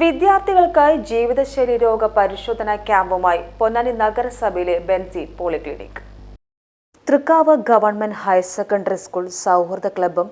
വിദ്യാർത്ഥികൾക്കായി ജീവിതശൈലി രോഗ പരിശോധന ക്യാമ്പുമായി പൊന്നാനി നഗരസഭയിലെ Benzy polyclinic. Thrikkavu government higher secondary school സൗഹൃദ ക്ലബ്ബും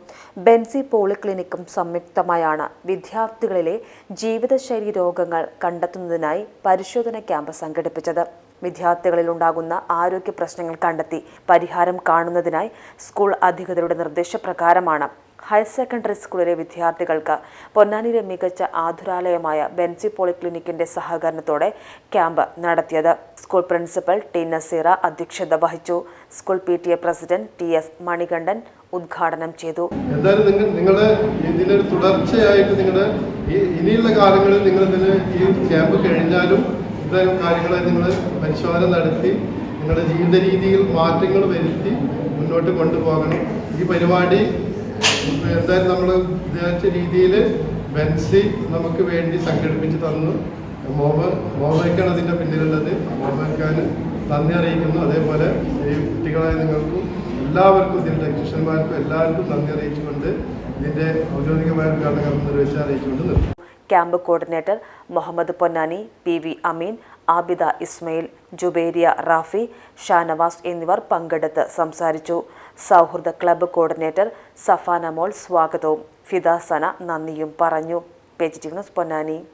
ബെൻസി പോളിക്ലിനിക്കും സംയുക്തമായാണ് വിദ്യാർത്ഥികളിലെ ജീവിതശൈലി രോഗങ്ങൾ കണ്ടെത്തുന്നതിനായി പരിശോധന ക്യാമ്പ് സംഘടിപ്പിച്ചത്. വിദ്യാർത്ഥികളിൽ ഉണ്ടാകുന്ന ആരോഗ്യ പ്രശ്നങ്ങൾ കണ്ടെത്തി പരിഹാരം കാണുന്നതിനായി സ്കൂൾ അധികൃതരുടെ നിർദ്ദേശപ്രകാരമാണ് ഹയർ സെക്കൻഡറി സ്കൂളിലെ വിദ്യാർത്ഥികൾക്ക് പൊന്നാനിയിലെ മികച്ച ആതുരാലയമായ ബെൻസി പോളിക്ലിനിക്കിന്റെ സഹകരണത്തോടെ ക്യാമ്പ് നടത്തിയത്. സ്കൂൾ പ്രിൻസിപ്പൽ ടി നസീറ അധ്യക്ഷത വഹിച്ചു. School P T A president T S Manikandan ഉദ്ഘാടനം ചെയ്തു. എന്തായാലും നിങ്ങൾ നിങ്ങളുടെ ഇതിനൊരു തുടർച്ചയായിട്ട് നിങ്ങളുടെ ഈ ഇനിയുള്ള കാലങ്ങളിൽ നിങ്ങൾ ഇതിന് ഈ ക്യാമ്പ് കഴിഞ്ഞാലും ഇത്തരം കാര്യങ്ങളെ നിങ്ങൾ പരിശോധന നടത്തി നിങ്ങളുടെ ജീവിത രീതിയിൽ മാറ്റങ്ങൾ വരുത്തി മുന്നോട്ട് കൊണ്ടുപോകണം. ഈ പരിപാടി എന്തായാലും നമ്മൾ വിചാരിച്ച രീതിയിൽ ബെൻസി നമുക്ക് വേണ്ടി സംഘടിപ്പിച്ച് തന്നു. മോമ മോമയ്ക്കാണ് അതിന്റെ പിന്നിലുള്ളത്. മോമയ്ക്കാൻ നന്ദി അറിയിക്കുന്നു. അതേപോലെ ഈ കുട്ടികളായ നിങ്ങൾക്കും എല്ലാവർക്കും ഇതിന്റെ ടെക്നീഷ്യന്മാർക്കും എല്ലാവർക്കും നന്ദി അറിയിച്ചുകൊണ്ട് ഇതിന്റെ ഔദ്യോഗികമായ ഉദ്ഘാടനം നിർവഹിച്ച് അറിയിച്ചുകൊണ്ട് നിർത്തും camp coordinator Muhammad Ponnani P V Ameen Abida Ismail Jubairiya Rafi Shanavas എന്നിവർ പങ്കെടുത്ത് സംസാരിച്ചു. സൗഹൃദ ക്ലബ്ബ് കോർഡിനേറ്റർ സഫാന മോൾ സ്വാഗതവും. ഫിദാസന നന്ദിയും പറഞ്ഞു. പേജ് പൊന്നാനി.